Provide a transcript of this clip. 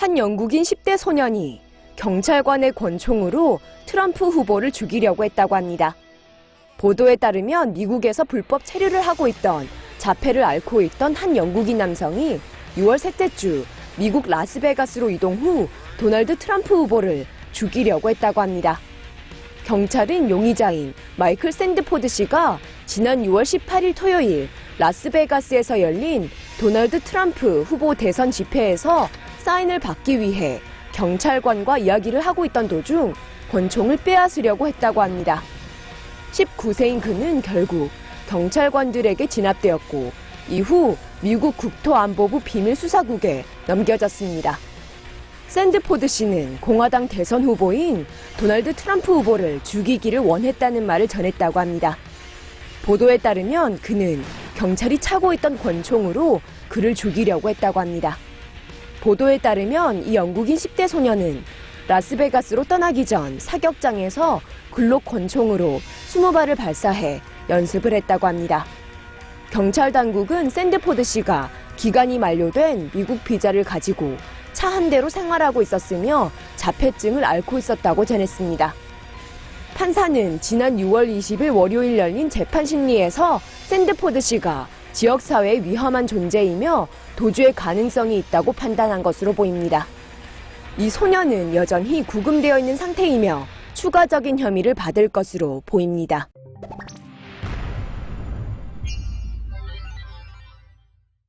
한 영국인 10대 소년이 경찰관의 권총으로 트럼프 후보를 죽이려고 했다고 합니다. 보도에 따르면 미국에서 불법 체류를 하고 있던 자폐를 앓고 있던 한 영국인 남성이 6월 셋째 주 미국 라스베가스로 이동 후 도널드 트럼프 후보를 죽이려고 했다고 합니다. 경찰은 용의자인 마이클 샌드포드 씨가 지난 6월 18일 토요일 라스베가스에서 열린 도널드 트럼프 후보 대선 집회에서 사인을 받기 위해 경찰관과 이야기를 하고 있던 도중 권총을 빼앗으려고 했다고 합니다. 19세인 그는 결국 경찰관들에게 진압되었고 이후 미국 국토안보부 비밀수사국에 넘겨졌습니다. 샌드포드 씨는 공화당 대선 후보인 도널드 트럼프 후보를 죽이기를 원했다는 말을 전했다고 합니다. 보도에 따르면 그는 경찰이 차고 있던 권총으로 그를 죽이려고 했다고 합니다. 보도에 따르면 이 영국인 10대 소년은 라스베가스로 떠나기 전 사격장에서 글록 권총으로 20발을 발사해 연습을 했다고 합니다. 경찰 당국은 샌드포드 씨가 기간이 만료된 미국 비자를 가지고 차 한 대로 생활하고 있었으며 자폐증을 앓고 있었다고 전했습니다. 판사는 지난 6월 20일 월요일 열린 재판 심리에서 샌드포드 씨가 지역사회에 위험한 존재이며 도주의 가능성이 있다고 판단한 것으로 보입니다. 이 소년은 여전히 구금되어 있는 상태이며 추가적인 혐의를 받을 것으로 보입니다.